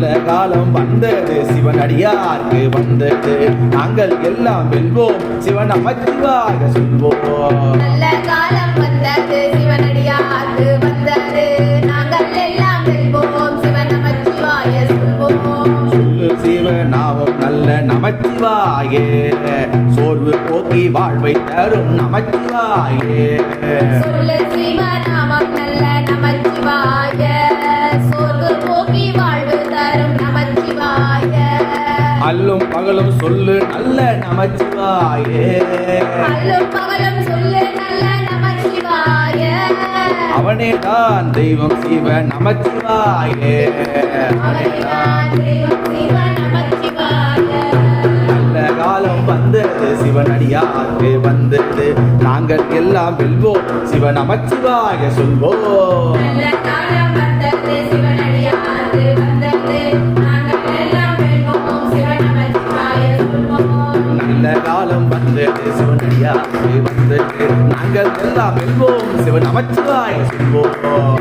நல்ல காலம் வந்தது. சிவன் அடியார்க்கு வந்தது. நாங்கள் எல்லாம் வெல்வோம். சிவன் அமைச்சிவாக சொல்வோம். நல்ல காலம் வந்தது. சிவனடியாருக்கு வந்தது. நாங்கள் எல்லாம் வெல்வோம். சிவன் நமச்சிவாய சொல்வோம். சொல்லு சிவநாமம் நல்ல நமச்சிவாயே. சோர்வு போக்கி வாழ்வை தரும் நமச்சிவாயே. சொல்லு சிவநாமம் நல்ல அல்லும் பகலும் சொல்லு நல்ல நமச்சிவாயே. அவனே தான் தெய்வம் சிவ நமச்சிவாய. நல்ல காலம் வந்தது சிவனடியாருக்கு வந்தது. நாங்கள் எல்லாம் வெல்வோம் சிவ நமச்சிவாய சொல்வோம். வந்தது சிவனடியாருக்கு வந்தது நாங்கள் எல்லாம் வெல்வோம் சிவ நமச்சிவாய சொல்வோம்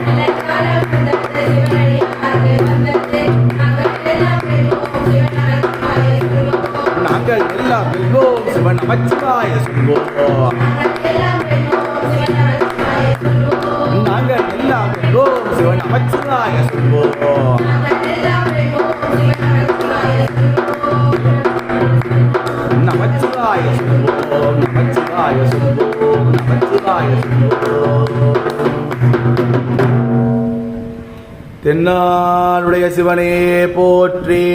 நாங்கள் எல்லாம் வெல்வோம் அமைச்சராய சொல்வோம் நாங்கள் எல்லாம் வெல்வோம் சொல்வோம் நமச்சிவாய சொல்வோம் நாங்கள் எல்லாம் நமச்சிவாய வெல்வோம் நமச்சிவாய சிவனே போற்றே.